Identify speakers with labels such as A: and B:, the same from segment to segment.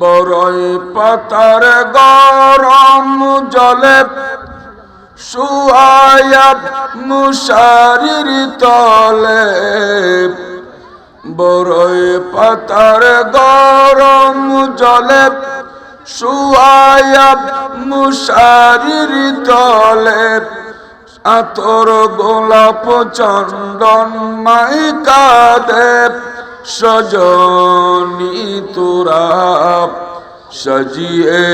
A: বড়ই পাতার গরম জলে শুয়ায়াব মুশারির তলে। বড়ই পাতার গরম জলে শুয়ায়াব মুশারির তলে। আতর গোলাপ চন্দন মাইকা দেব। সজনি তোরা সজিয়ে,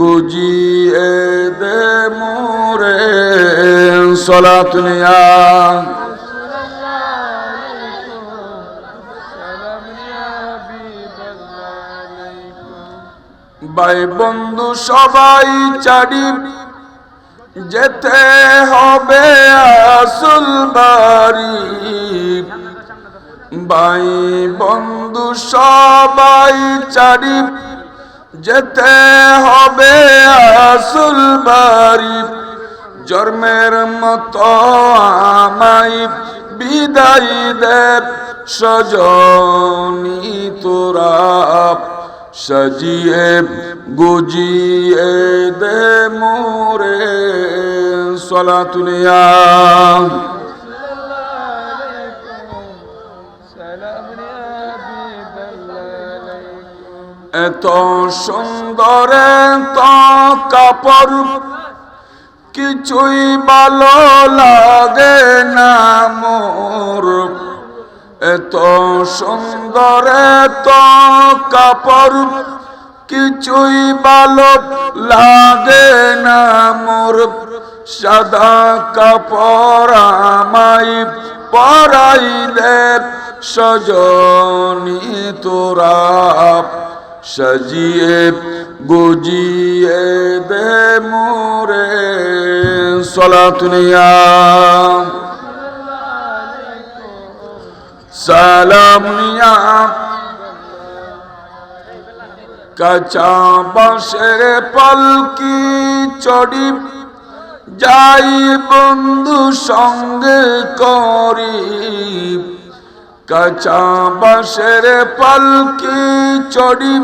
A: গুজিয়ে দে মোরে সলাতুনিয়া ভাই বন্ধু, সবাই চারি যেতে হবে আসল বাড়ি। ভাই, বন্ধু সবাই চারি, যেতে হবে আসল বাড়ি। জন্মের মতো আমায় বিদায় দেব সজনি তোরা সজিয়ে, গুজিয়ে দে মোরে। সলাতুনিয়া এত সুন্দর এত কাপড়, কিছুই ভালো লাগে না মোর। এত সুন্দর এত কাপড়, কিছুই ভালো লাগে না মোর। সাদা কাপড় আমায় পরাইলে সজনি তোরা সজিয়ে গুজিয়ে দে মোরে সলাতুনিয়া সালামিয়া কাঁচা বাঁশের পালকি চড়ি যাই বন্ধু সঙ্গে করি। কাঁচা বাঁশের পালকি চড়ি,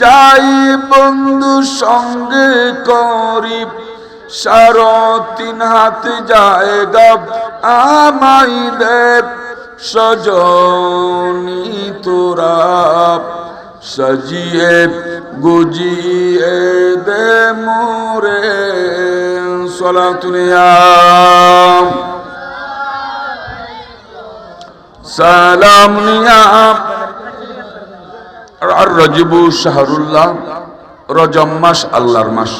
A: যাই বন্ধু সঙ্গে করি। সারো তিন হাত জায়গা আমাই দেব, সজনি তোরা সজিয়ে গুজিয়ে দে মোরে। সলা সলাতুনিয়া সালাম আর রজবু শাহরুল্লাহ রজম মাস আল্লাহর মাস।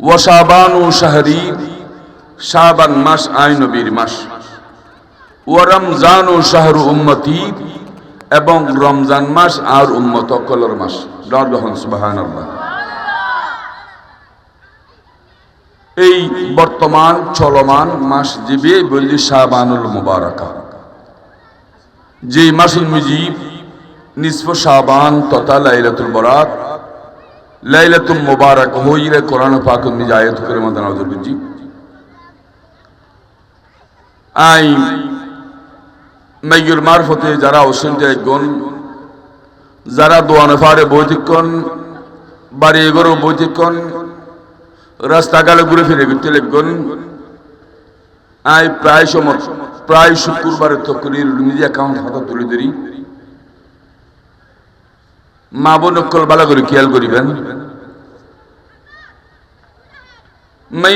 A: ওয়াসাবান শাহরি, শাবান মাস আই নবীর মাস। ও রমজান ও শাহরু উম্মতি, এবং রমজান মাস আর উম্মত কলর মাস। রহন সুবাহান এই বর্তমান চলমান মাস জিবে বললি শাহবানুল মুবারকা। যে মাসুল মুজিব, নিসফ শাহবান তথা লাইলাতুল বরাত, লাইলাতুল মুবারক হইলে কোরআন পাক নিজায়ত করে মদন আব্দুল মুজিব আই মেয়ুর মারফতে যারা অসিন্তে গুণ যারা দোয়ানফারে বৈতিক্ষণ বাড়ি এগোরো বৈতিক্ষণ রাস্তাগালে ঘুরে ফিরে ঘুরতে লিখগুন আই প্রায় সময় প্রায় শুক্রবারের তকরির, নিজে অ্যাকাউন্ট হাতে তুলে ধরি মা বোন অক্ষল বালা করে খেয়াল করিবেন। মাই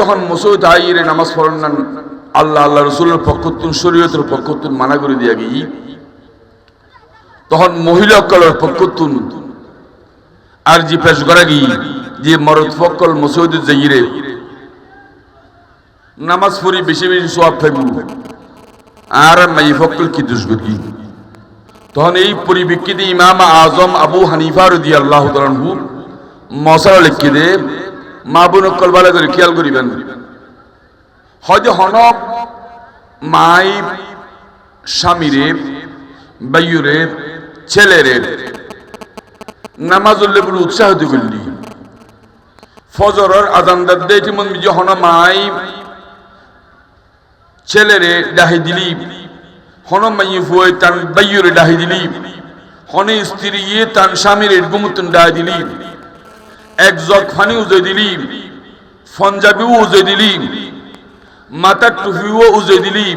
A: যখন মুসৌদ আইরে নামাজ পড়েন না, আল্লাহ আল্লাহ রসুলের পক্ষতুন শরীয়তের পক্ষতুন মানা করে দিয়া গিয়ে তখন মহিলা অক্কলের পক্ষতুন আর জি পেশ করা গিয়ে যে মরদ ফক্কল মসৌদ জাইরে নামাজ পড়ি বেশি বেশি সব থাকব। আর মাই ফক্কল কি দুষ্গতি তখন এই পরিপ্রেক্ষিতে ইমাম আজম আবু হানিফা রদি আল্লাহ তালহু মশালা লিখি দে, মা বোন কলবালা করে খেয়াল করিবেন। হয়তো হনক মাই স্বামীরে, বাইয়ুরে, ছেলেরে নামাজুল্লে বলে উৎসাহিত করলি। ফজরের আজান দাদ্দে যেমন হন মাই ছেলেরে ডাহি দিলি। হন মাই ফুয়ে তার বাইয়ুরে ডাহি দিলি। হনে স্ত্রী ইয়ে তান স্বামীর এডগুমুতন ডায় দিলি। এক জগ ফানি উজে দিলি। ফঞ্জাবিও উজে দিলি। মাথার টুপিও উজে দিলি।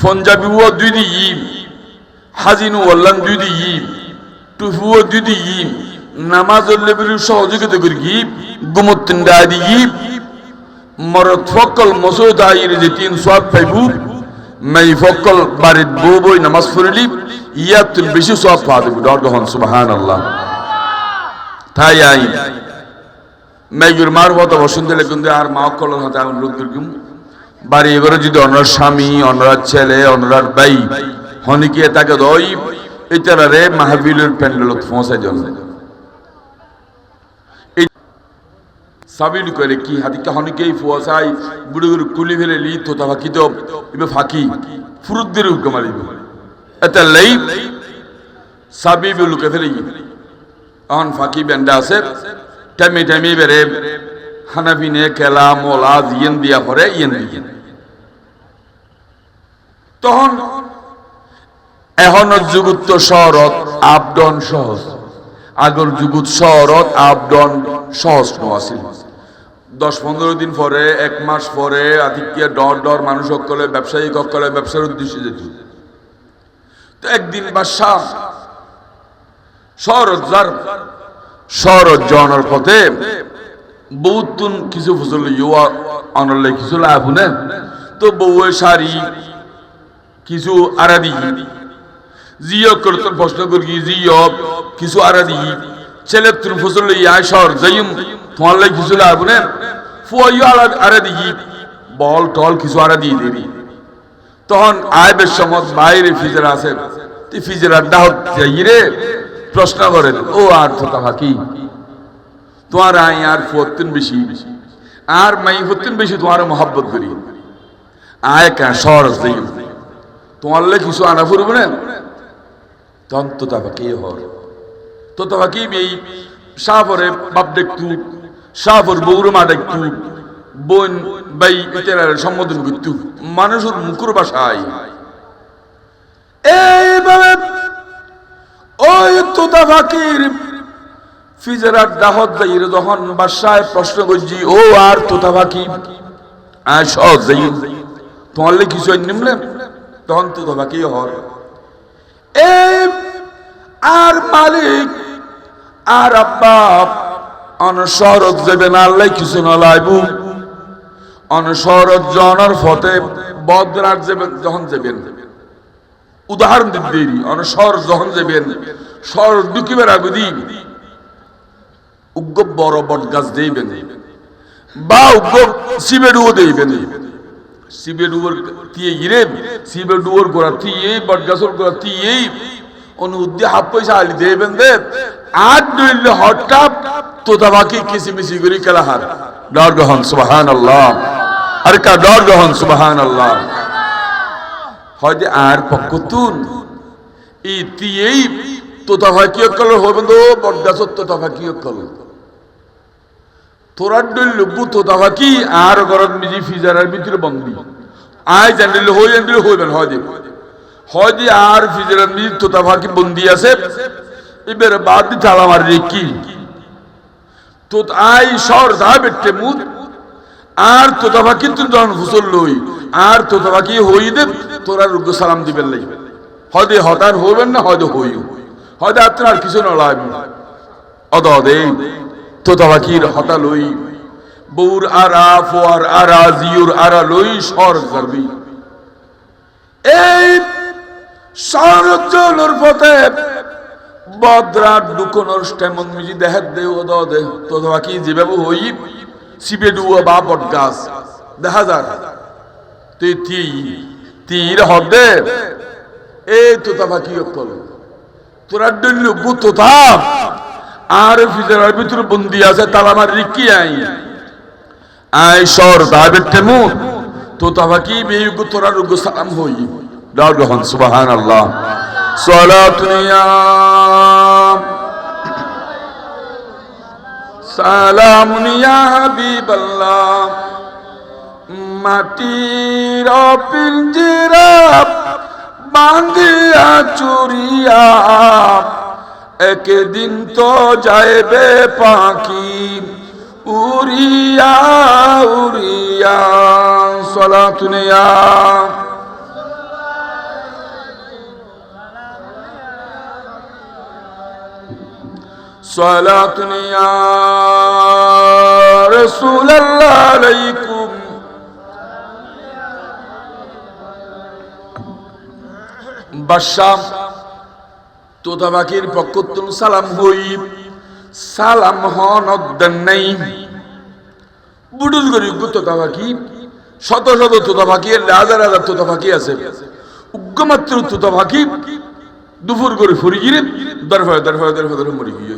A: ফঞ্জাবিও দুই দিই। হাজিনু ওয়াল্লান দুই দিই। টুপিও দুই দিই। নামাজ সহযোগিতা করি গুমুতন ডায় দিই। মরদ ফকল আইর যে তিন সোয়াব পাইবু মাই ফকল বাড়ির বউ বই নামাজ পড়লি ইয়াতুল বেশি সোয়াব পাওয়া ডর গহন সুবাহান তাই আই মাইগুর মার হতো বসন্ত লেগুন আর মা কল হতে আমি লোক দুর্গম বাড়ি এবারে যদি অনার স্বামী অনার ছেলে অনার ভাই, হনিকে তাকে দই এটারে মাহবিলের প্যান্ডেলত পৌঁছাই জন্য সাবিল করে কি হাতিকে হনিকেই ফুয়াশাই বুড়ি বুড়ি কুলি ফেলে লি তো তা ফাঁকি তো ইবে ফাঁকি, ফুরুদ্দের হুকে মারিব এটা লাই সাবি লুকে ফেলে। গিয়ে অন ফাঁকি বেন্ডা আছে টাইমে টাইমে বেড়ে হানাফিনে কেলা মোলা ইয়েন দিয়া পরে ইয়েন দিয়ে। তখন এখন যুগুত্ব শহরত আপডন সহজ। আগর যুগুত শহরত আপডন সহজ আছিল দশ পনেরো দিন পরে, এক মাস পরে আতিকিয়া ডর ডর মানুষ সকলে ব্যবসায়ী সকলে ব্যবসার উদ্দেশ্যে যেত। তো একদিন বাদশাহ শহরত যার শহরত জনের পথে বহুত কিছু ফসল ইউয়া অনলে কিছু লাভ নে তো বউয়ের শাড়ি, কিছু আরাদি, জিও করতন প্রশ্ন করি, জিও কিছু আরাদি ছেলে তুন ফসল ইয়া শহর যাইম, তোমার লাই কিছু লাভ নে ফুয়াইও আরাদি বল টল কিছু আরাদি দেবি। তখন আয়বের সময় বাইরে ফিজের আছে, তুই ফিজের আড্ডা হচ্ছে প্রশ্ন করেন, ও আর থোতা ফাঁকি, তোমার আই আর ফতিন বেশি, আর মাই ফতিন বেশি তোমার মহব্বত করি। আয় কা সরস দেই তোমার লে কিছু আনা ফুরবে না? তখন তো তোতা ফাঁকি হর তো তোতা ফাঁকি এই সাফরে বাপ দেখতু সাফর বৌর মা দেখতু বোন বাই ইতার সম্বোধন করতু। মানুষের মুখর প্রশ্ন করছি, ও আর আর সহজ যাই তোমার কিছু নিমলে? তখন তোতা আর মালিক আর আব্বা অনসরত যাবে না আল্লাহ কিছু না লাইবু অনসরত জনের ফতে বদরার যাবেন যখন যাবেন উদাহরণ দিতে দেরি অনসর যখন যাবেন সর দুকিবার আগুদি উগ্র বড় বট গাছ দেইবেন বা উগ্র শিবেডুও দেইবেন শিবেডুয়োর তিয়ে গিরে শিবেডুয়োর গোড়া তিয়ে বট গাছের গোড়া তিয়ে অনুদ্দে হাফ পয়সা আলি দেবেন দে আর দইলে হঠাৎ তোতা বাকি কিসিমিসি করি কেলা হার। ডর গ্রহণ সুবাহান আল্লাহ আর কা ডর গ্রহণ সুবাহান আল্লাহ হয়তো আর পক্ষতুন। ইতিয়েই তোতা ভাই কি কল হবেন তো বটগাছত তোতা ভাই কি কল তোরার ডল লব্বু তোতা ভাই আর গরত মিজি ফিজারের ভিতরে বন্দি। আই জানিলে হই জানিলে হইবেন, হয় দিব হয় দি আর ফিজারের তোতা ভাই বন্দি আছে। এবার বাদ দি তালা মারি কি? তো আই সর যা বেটে মুদ। আর তোতা ভাই কিন্তু যখন ফুসল লই, আর তোতা ভাই কি হই দে, তোরা রুগ্য সালাম দিবেন লাগবে হয়তো হতার হইবেন না, হয়তো হই। হয়তো আপনার কিছু না লাগবে অদ অদে তোতা বাকির হতা লই। বউর আরা, ফোয়ার আরা, জিউর আরা লই সর করবি এই সর সরজলর পথে বদ্রার দুকোনর স্টেমন মিজি দেহের দে ও দে বাকি যেভাবে হই? সিবে বা বট গাছ দেখা তুই তি, তীর হদে। এই তোতা বাকি কল তোরা ডল তোতা আর ফিজারের ভিতরে বন্দি আছে, তালা আমার রিকি আই। আই সর দাবের টেমু তোতা বাকি বেয়ুগ তোরা রুগ সালাম হই? গ্রহণ সুবহান আল্লাহ সালাতুনিয়া সালামুনিয়া হাবিবাল্লাহ। মাটির পিঞ্জিরা বাঙ্গিয়া চুরিয়া। একদিন তো যাইবে পাখি উড়িয়া উড়িয়া। সলাতুনিয়া صلاة يا رسول الله عليكم বাদশাহ তোতা পাখির পক্ষতুন সালাম হই সালাম হন অদ্দান নাই বুডুল করি তোতা পাখি শত শত তোতা পাখি হাজার হাজার তোতা পাখি আছে উগ্রমাত্র তোতা পাখি দুপুর করে ফুরি গিরে দরফায় দরফায় দরফায় দরফায় মরি গিয়ে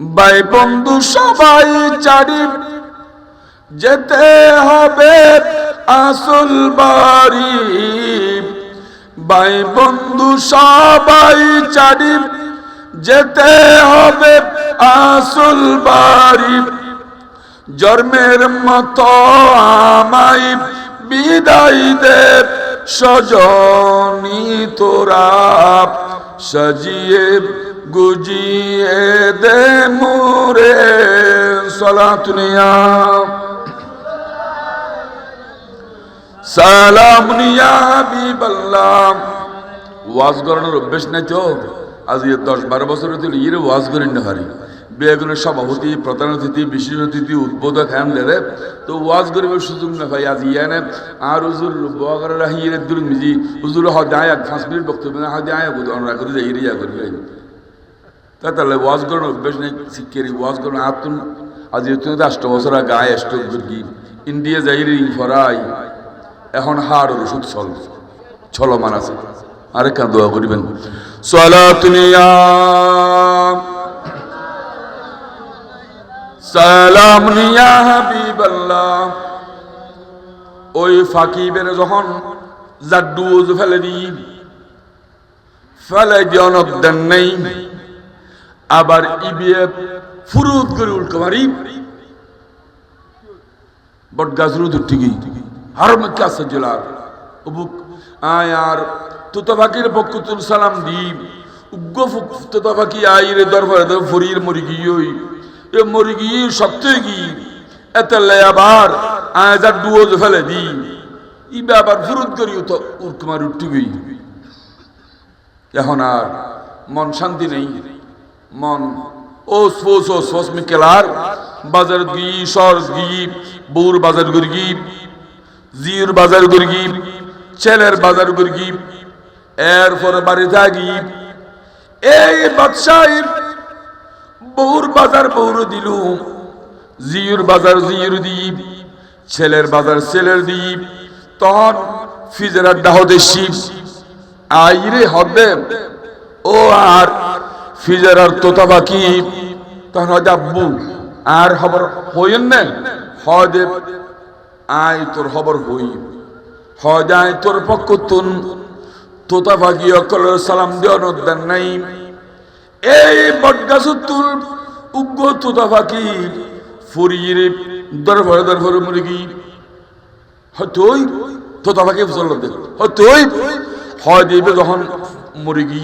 A: ভাই বন্ধু, সবাই চারি যেতে হবে আসল বাড়ি। ভাই বন্ধু, সবাই চারি যেতে হবে আসল বাড়ি। জন্মের মতো আমাই বিদায় দেব সজনী তোরা, সাজিয়ে গুজিয়ে দে মোরে সলাতুনিয়া সালাম নিয়া হাবিবাল্লাহ। ওয়াজ করানোর অভ্যেস নাই তো? আজ ইয়ে দশ বারো বছর হতে ইয়ে ওয়াজ করেন না হারি। বেগুনের সভাপতি, প্রধান অতিথি বিশেষ অতিথি, উদ্বোধক হ্যান তো ওয়াজ করিবার সুযোগ না ভাই, আজ ইয়ানে আর হুজুর বগার রাহিয়ে দুল মিজি হুজুর মিনিট বক্তব্য না হদে আয়া বুধ আমরা করে যাই করি তা তাহলে ওয়াজ করার অভ্যেস নেই, শিক্ষের ওয়াজ করার আতুন, আজ তুমি আষ্ট বছর আগে আয় আষ্ট কি ইন্ডিয়া যাই রে ফরাই, এখন হাড় ওষুধ চল, চলমান আছে। আরেকখান দোয়া করিবেন। সলাতুনিয়া সালাম নিয়া হাবিবাল্লাহ। ওই ফাকিবের যখন জাড্ডুজ ফেলে দি ফেলে দিয়ে অনক দেন নেই। আবার ইবিএ ফুরুত করে উল্টো মারি। বট গাছ রুদ ঠিকই জেলার। সালাম উগ্র আইরে দরবারে ফরির এ গিয়ে সত্যি কি? এতে আবার আজার ডুয়োজ ফেলে দি ইবে আবার ফুরুত করি তো উর্কুমার উঠি এখন আর মন শান্তি নেই। মন। ওস ফোস ওস ফোস মিকেলার, বাজার গি, সর গি বউর বাজার গি, জির বাজার গি, ছেলের বাজার গি, এরপরে বাড়ি থাকি। এই বাদশাহ বউর বাজার বউর দিল জিউর বাজার জিউর দ্বীপ, ছেলের বাজার ছেলের দ্বীপ তখন ফিজেরার ডাহদে শিব। আইরে হদে ও আর ফিজেরার তোতা বাকি, তখন হয়তো আব্বু, আর খবর হইন না? হদে আয় তোর খবর হই। হয়তো আয় তোর পক্ষ তুন। তোতা বাকি অকল সালাম দেওয়ার দেন নাই। এই বটগাছুতুল উগ্র তোতা পাখি ফরিয়ে দরফরে দরফরে মুরগি। হয়তোই তোতা পাখি ফসল হয়তোই হয় দিবে যখন মুরগি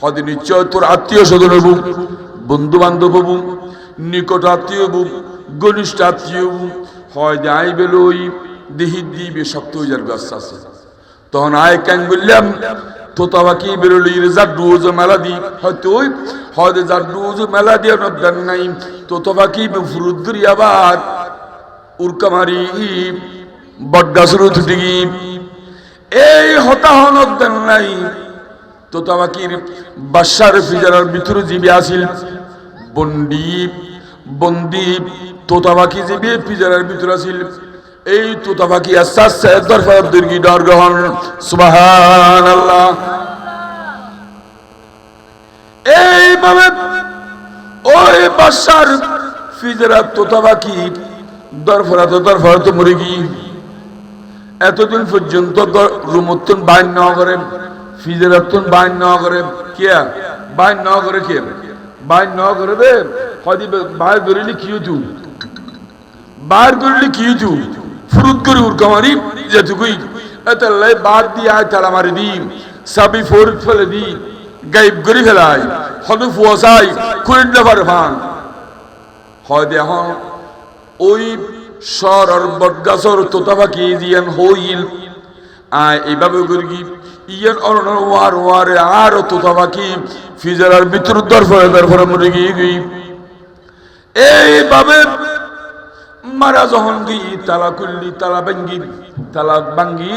A: হয়তো নিশ্চয় তোর আত্মীয় স্বজন হবু বন্ধু বান্ধব হবু নিকট আত্মীয় হবু ঘনিষ্ঠ আত্মীয় হবু হয় যে আই বেলই দিহি দিবে শক্ত হয়ে যাবে আস্তে আস্তে তখন আয় কেন বললাম তোতাবাকি বেরোলির জাড্ডুজ মেলা দি হয়তো ওই, হয়তো জাড্ডুজ মেলা দিয়ে নদান নাই তোতাবাকি ফুরুদ করি আবার উরকামারি বডগাছর উঠি এই দেন নাই তোতাবাকির বাসার ফিজারার ভিতরে জীবী আসিল বন্দি বন্দি তোতাবাকি জীবী ফিজারার ভিতরে আসিল এই তোতাবাকি আস্তে আস্তে দরফা দুর্গি ডর গ্রহণ? সুবাহান আল্লাহ এইভাবে ওই বাসার ফিজারা তোতাবাকি দরফরা তো দরফরা তো মরে গিয়ে এতদিন পর্যন্ত রুমত্তন বাইন না করে ফিজেরাত্তন বাইন না করে কে? বাইন না করে কে? বাইন না করে দে হয়তো বাইর করিলি কি তু বাইর করিলি কি তু ফুরুত করি উর কামারি যেটুকুই। এতাল্লাই বাদ দিয়ে আয় তালা মারি দি। সাবি ফোরত ফেলে দি। গাইব করি ফেলাই। হয়তো ফুয়াশাই কুড়িটা পারে ফান হয় এখন ওই সর বটগাছর তোতা পাখি জিয়ান হইল। আয়, এইভাবে করি ইয়ান অরণ ওয়ার, ওয়ারে আর তোতা পাখি ফিজারার ভিতর দরফরে দরফরে মরে গিয়ে গই এইভাবে মারা যখন গিয়ে তালা খুললি, তালা ভাঙ্গি তালা ভাঙ্গি,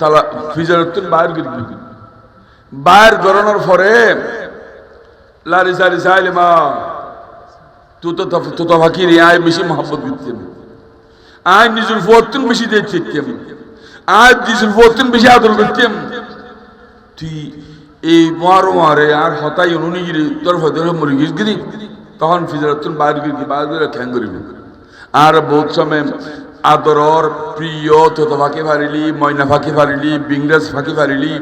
A: তালা ফিজারের তুন বাইর গিয়ে বাইর গড়ানোর পরে লারি সারি সাইলে মা, তুই তো তুই তো ফাঁকি রে আয় বেশি মহাব্বত করতেন আয় নিজের ফতুন বেশি দেখতেম আয় নিজের ফতুন বেশি আদর করতেম তুই এই মারো মারে আর হতাই অনুনিগিরি তোর ফতর মরে গিস গিরি তখন ফিজরাতুন বাইর গিরি বাইর গিরি খ্যাং করিবি আর বহুত সময় আদরর প্রিয় তো ফাঁকি ফারিলি ময়না ফাঁকি ফারিলি বিংরাজ ফাঁকি ফারিলি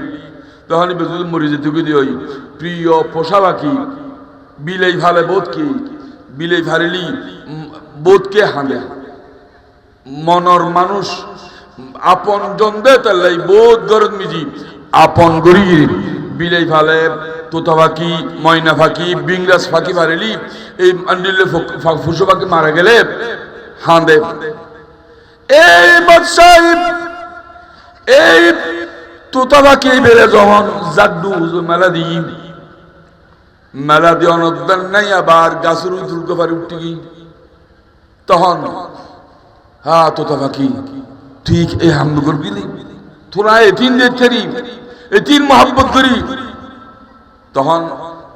A: তখন বেজুল মরি যেতে গিয়ে ওই প্রিয় পোষা পাখি বিলেই ভালে বোধ কি বিলেই ফারিলি বোধকে হাঁদে মনর মানুষ আপন জন্দে তাল্লাই বোধ গরদ মিজি আপন গরি বিলাই ফালে, তোতা ফাঁকি, ময়না ফাঁকি, বিংরাজ ফাঁকি ফারেলি এই আন্ডিলে ফুসো ফাঁকি মারা গেলে হাঁদে এই বাদশাহ, এই তোতা ফাঁকি বেড়ে যখন জাড্ডু মেলা দিই, মেলা দিয়ে অনুদান নাই আবার গাছের দুর্গ পারে উঠতে গিয়ে, তখন হ্যাঁ তোতা পাখি ঠিক এই হামদ করবি তোরা এতিন দেখতেরি এতিন মহাব্বত করি, তখন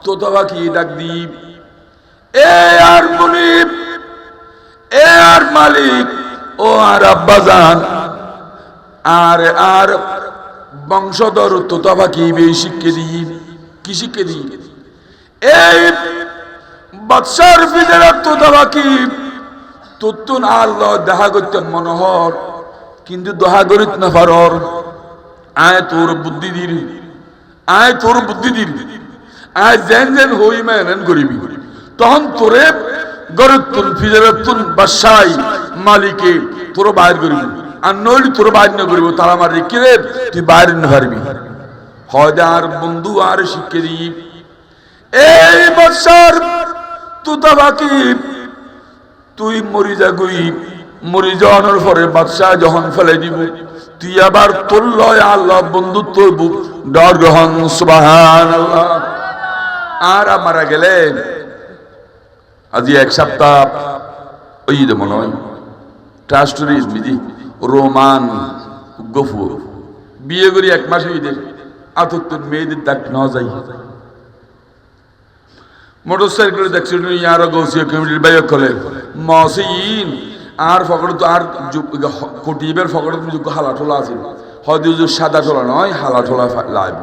A: তোতা পাখি ডাক দি এ আর মনিব, এ আর মালিক, ও আর আব্বাজান, আর আর বংশধর তোতা পাখি বেশি শিক্ষে দিই, কি শিক্ষে দিই? এই বাদশার ফিজেরা তোতা পাখি তোত্তুন আল্লাহ দেখা করতে মনোহর, কিন্তু দহা করিত না পারর। আয় তোর বুদ্ধি দির আয় তোর বুদ্ধি দির আয় জেন জেন হই মেন করিবি। তখন তোরে ফিজারতুন বাসাই মালিকে তোর বাইর করিবি। আর নইলে তোর বাইর না করিব তারা তুই বাইর না পারবি। হয় আর বন্ধু আর শিখে দিই এই তুতা বাকি, তুই মরি যাগুই। মরি যাওয়ানোর পরে বাদশাহ যখন ফেলে দিব তুই আবার তোর লয় আল্লাহ বন্ধুত্ব ডর গ্রহণ সুবাহান আল্লাহ আর মারা গেলে আজি এক সপ্তাহ ওই যে মনে হয় ট্রাস্টরি মিজি রোমান গফুর। বিয়ে করি এক মাস হইতে। আতত্তর মেয়েদের ডাক নেওয়া যায় মোটরসাইকেল দেখছিল ইয়ার গৌসিয়া কমিটির বাইক কলে মসিন আর ফকর তো আর কটিবের ফকর যোগ্য হালা ঠোলা আছিল। হয়তো সাদা ঠোলা নয় হালা ঠোলা লাইব।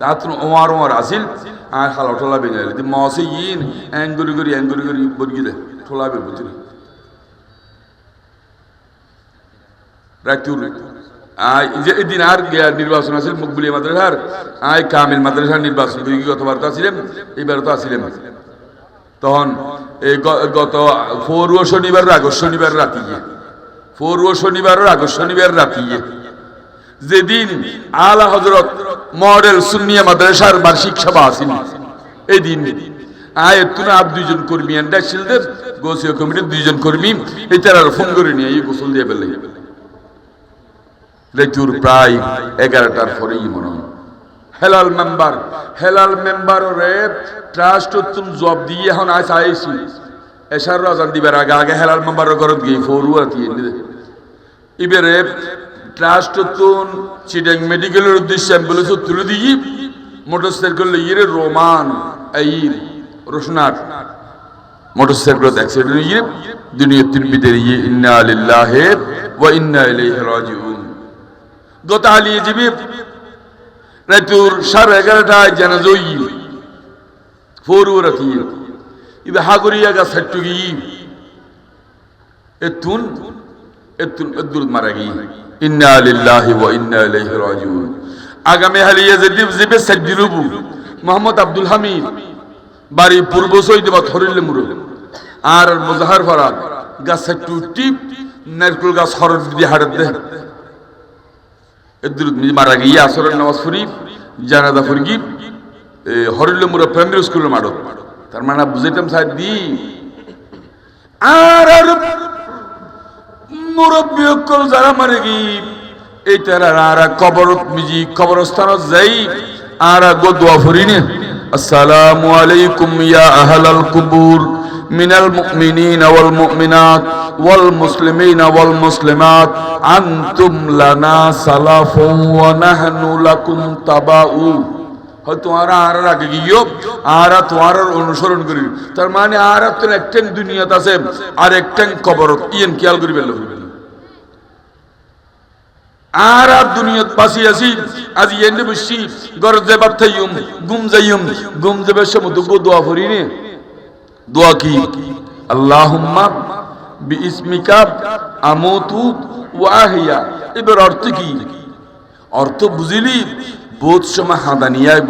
A: তাত ওমার ওমার আছিল, আর হালা ঠোলা বেরিয়ে এলি মসিন অ্যাঙ্গুরি করি অ্যাঙ্গুরি করি বর্গি দে, ঠোলা বের বুঝলি রাখতুর এদিন আর নির্বাচন আছিল, মকবুলিয়া মাদ্রাসার আয় কামিল মাদ্রাসার নির্বাচন। করি গতবার তো আসিলাম এইবার তো আসিলাম তখন এই গত ফোর শনিবার আগস্ট শনিবার রাতি ফোর শনিবার আগস্ট শনিবার রাতি যেদিন আলা হজরত মডেল সুন্নিয়া মাদ্রাসার বার্ষিক সভা আসিল এই দিন আয় তুনা আর দুইজন কর্মী এন্ডা শিলদের গোসীয় কমিটির দুইজন কর্মী, এই তারা ফোন করে নিয়ে এই গোসল দিয়ে লেচুর প্রায় এগারোটার পরেই মনে হয় হেলাল মেম্বার হেলাল মেম্বার রে ট্রাস্ট তুম জব দিয়ে এখন আজ আইছি এসার রাজান দিবার আগে আগে হেলাল মেম্বার ঘরত গিয়ে ফরুয়া দিয়ে এবারে ট্রাস্ট তুন চিটাং মেডিকেলের উদ্দেশ্যে অ্যাম্বুলেন্স তুলে দিই। মোটরসাইকেল ইয়ে রোমান এই রোশনাট। মোটরসাইকেল অ্যাক্সিডেন্ট ইয়ে দুনিয়া তিন বিদের ইয়ে ইন্না লিল্লাহি ওয়া ইন্না ইলাইহি রাজিউন। গত আলিয়ে জিবি রাতুর সাড়ে এগারোটায় জানাজা ই ফোর ইবে হাগুরিয়া গা সাট্টু গি এতুন এতুন এদুর মারা গি ইন্না লিল্লাহি ওয়া ইন্না ইলাইহি রাজিউন। আগামী হালিয়ে জেদিব জিবে সাজ্জিরুবু মোহাম্মদ আব্দুল হামিদ। বাড়ি পূর্ব সৈদ বা থরিলে মুরু। আর মুজাহার গাছ সাট্টু টিপ নারকুল গাছ হরদ। মারা গিয়ে আসরের নামাজ ফুরি জানাজা ফুরগি হরিল্লে মুরা প্রাইমারি স্কুলের মাঠত। তার মানে বুঝাইতাম দি, আর আর মুরব্বী অকল যারা মারে গি এই তারা আর কবরত মিজি কবরস্থানত যাই, আর গো দোয়া ফুরিনে আসসালামু আলাইকুম ইয়া আহলাল কুবুর, মিনাল মুমিনিন ওয়াল মুমিনাত, ওয়াল মুসলিমিন ওয়াল মুসলিমাত, আনতুম লানা সালাফু ওয়া নাহনু লাকুম তাবাউ। হয়তো আরা আরার আগে আরা তো অনুসরণ করি। তার মানে আরা তো দুনিয়াত আছে আর একটান কবরত। ইয়েন খেয়াল করি বেল আর আর দুনিয়াত পাশি আছি। আজ ইয়েন বসছি গরজ যাবার থাইম গুম যাইম গুম যাবার সময় দুগো দোয়া করিনি দোয়া কি? আল্লাহুম্মা বিইসমিকা আমুতু ওয়া আহিয়া। এবার অর্থ কি? অর্থ বুঝিলি বোধ সময় হাঁদা নিয়ে আইব,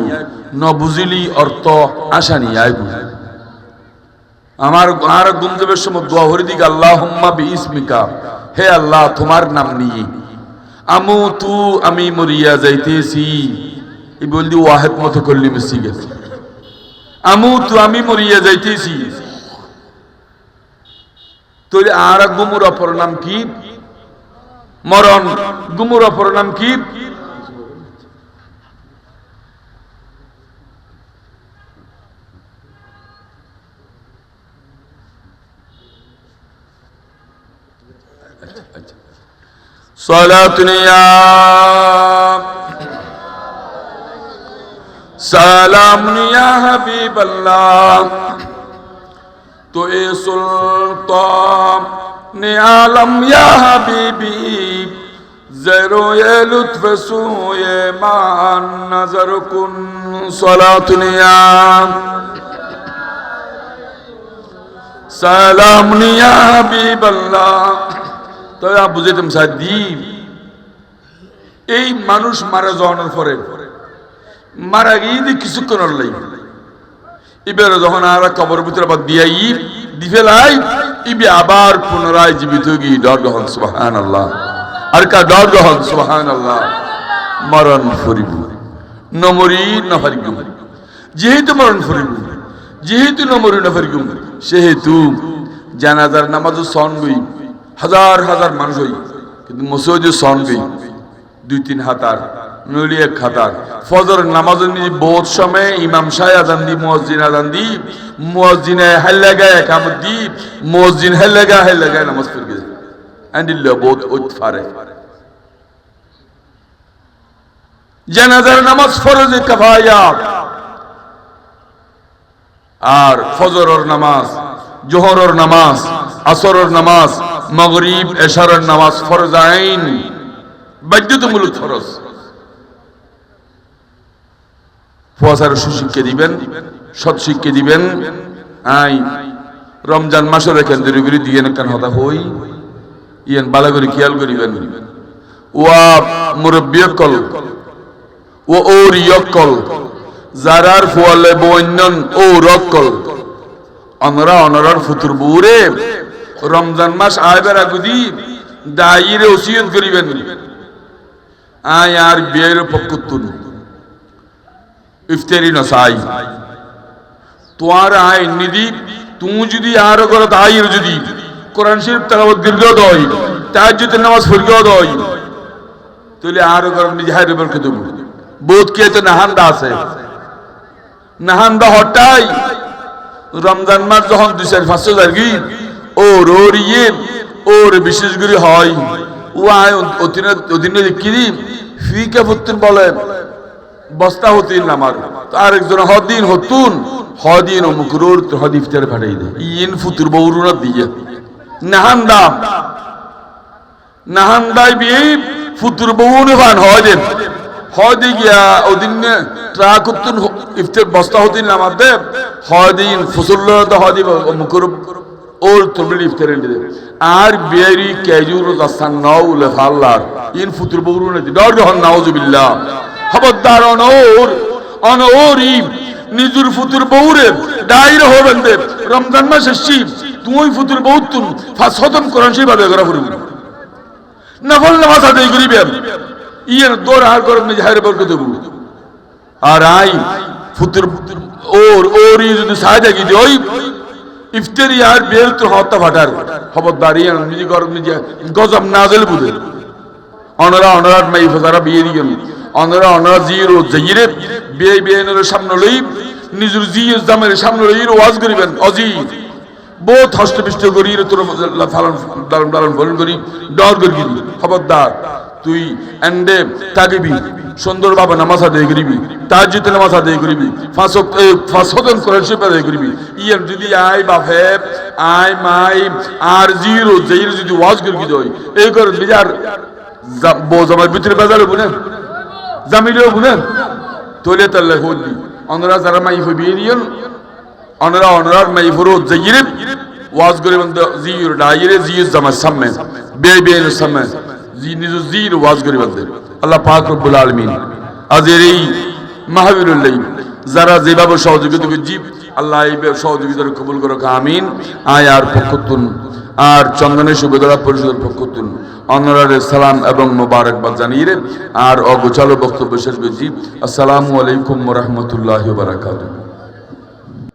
A: ন বুঝিলি অর্থ আশা নিয়ে আইব। আমার আর গুমজবের সময় দোয়া হরি দিক আল্লাহুম্মা বিইসমিকা। হে আল্লাহ, তোমার নাম নিয়ে। আমু তু আমি মরিয়া যাইতেছি। এই বললি ওয়াহেদ মতো করলি মিশি গেছে। আমু তু আমি মরিয়া যাইতেছি। তোর আর গুমুর অপর নাম কি? মরণ। গুমুর অপর নাম কি? صلاة يا سلام يا حبيب الله تو اي سلطان عالم يا حبيبي زيرو يا لطف سو يا ما نظر كن صلاتنا سلام يا حبيب الله তবে বুঝাইতাম সাদি এই মানুষ মারা যাওয়ানোর পরে, মারা গিয়ে কিছুক্ষণ লাই এবারে যখন আর কবর ভিতরে আবার দিয়াই দিফে লাই ইবে আবার পুনরায় জীবিত গিয়ে ডর গ্রহণ সুবাহান আল্লাহ আর কা ডর গ্রহণ সুবাহান আল্লাহ মরণ ফরিব নমরি নফারিগুম যেহেতু মরণ ফরিব, যেহেতু নমরি নফারিগুম সেহেতু জানাজার নামাজও সন গই হাজার হাজার মানুষ হই, কিন্তু মসজিদে সন গই দুই তিন হাতার, নইলে এক হাতার। ফজর নামাজ বহুত সময় ইমাম সাহেব আজান দি মসজিদ আজান দি মসজিদে হাল্লা গায় কামত দি মসজিদ হাল্লা গায় হাল্লা গায় নামাজ পড়ে গেছে। আন্দিল্লা বহুত ওইত ফারে জানাজার নামাজ ফরজে কাফায়াত আর ফজরের নামাজ, জোহরের নামাজ, আসরের নামাজ মগরিব, এশারের নামাজ ফরজ আইন, বাধ্যতামূলক ফরজ। ফুয়াশার সুশিক্ষা দিবেন সৎ শিক্ষা দিবেন, আই, রমজান মাসের কেন্দ্র করে দিয়ে কেন হতা হই। ইয়ান বালা খেয়াল করিবেন। ওয়া মুরব্বিয়কল, ও ওর ইয়কল যারার ফুয়ালে বন্যন ও রকল অনরা অনরার ফুতুর বুরে রমজান মাস আইবার আগুদি দায়ীরে ওসিয়ত করিবেন। আয় আর বিয়ের পক্ষতুন ইফতারি নসাই তোমার আয় নিদি তুমি যদি আর করত আয়ের যদি, কোরআন শরীফ তালাবত দীর্ঘ দই তার যদি নামাজ ফুরগ দই, তাহলে আর করত নিজে হায় রেবেল খেতে বোধ কে তো নাহান্দা আছে? নাহান্দা হটাই। রমজান মাস যখন দুই চার পাঁচশো যারগি ওর বিশেষ করে হয়। ও বলে, বস্তা হতিন আমার। তো আরেকজন হদিন হতুন, হদিন ও মুকরুর তো হদি ফাটাই দে। ইন ফুতুর দিয়ে। বিয়ে ফুতুর ভান হয় দেন হয় দি গিয়া ওদিন ট্রাক উত্তুন ইফতার বস্তা হতিন আমার দিব ওর তরবিল ইফতার দে আর বিয়ারি কেজুর দাস্তান নাও উলে ফাল্লার ইন ফুতুর বৌরুনা দি ডর হন নাউজুবিল্লাহ খবরদার অনওর অনওরি নিজুর ফুতুর বউরে ডাইর হবেন দে রমজান মাসে শিব তুই ফুতুর বউ তুন ফাস খতম করেন সেইভাবে করা ফুরবি নফল নামাজ দেব আর আই ফুতুর ওর ওর যদি সাহায্য ইফতারি আর বেল তো হত্যা ফাটার খবরদার নিজে ঘর, নিজে গজব নাজেল বুঝে। অনরা অনরার মাই ফজারা বিয়ে দিগেন অনরা অনরা, জির ও জাইরে বিয়ে বিয়ে সামনে লই নিজের জির জামের সামনে লই ওয়াজ করিবেন, অজি। বহুত হস্তপিষ্ট করি তোর ফালন, দালন দালন, ফলন করি, ডর করি। খবরদার, তুই এন্ডে তাকিবি সুন্দর ভাবে নামাজ আদায় করিবি তাহাজ্জুদে নামাজ আদায় করিবি ফাঁস ফাঁস হতন করে সে আদায় করিবি। ইয়ান যদি আই বাপে আই মাই, আর জিরো জিরো যদি ওয়াজ করি দই, এই করে বিজার বউ জামার ভিতরে বাজার বুনে জামিলেও বুনে তোলে তাল্লে হইলি অনরা যারা মাই হইবি দিয়েন অনরা, অনরার মাই ফুরো জাইরে ওয়াজ করে বন্ধ জির, ডাইরে জির জামার সামনে, বে বে সামনে, জি নিজ জির ওয়াজ করে বন্ধ আল্লাহ পাক রব্বুল আলামিন আজের এই মাহবিরুল্লাহ যারা যেভাবে সহযোগিতা জীব আল্লাহ এই সহযোগিতা কবুল করো আমিন। আয় আর পক্ষতুন আর চন্দনের সুবেদরা পরিষদের পক্ষতুন অনরারে সালাম এবং মোবারকবাদ জানিয়ে আর অগোচালো বক্তব্য শেষ করছি। আসসালামু আলাইকুম রহমতুল্লাহ বারাকাতুহ।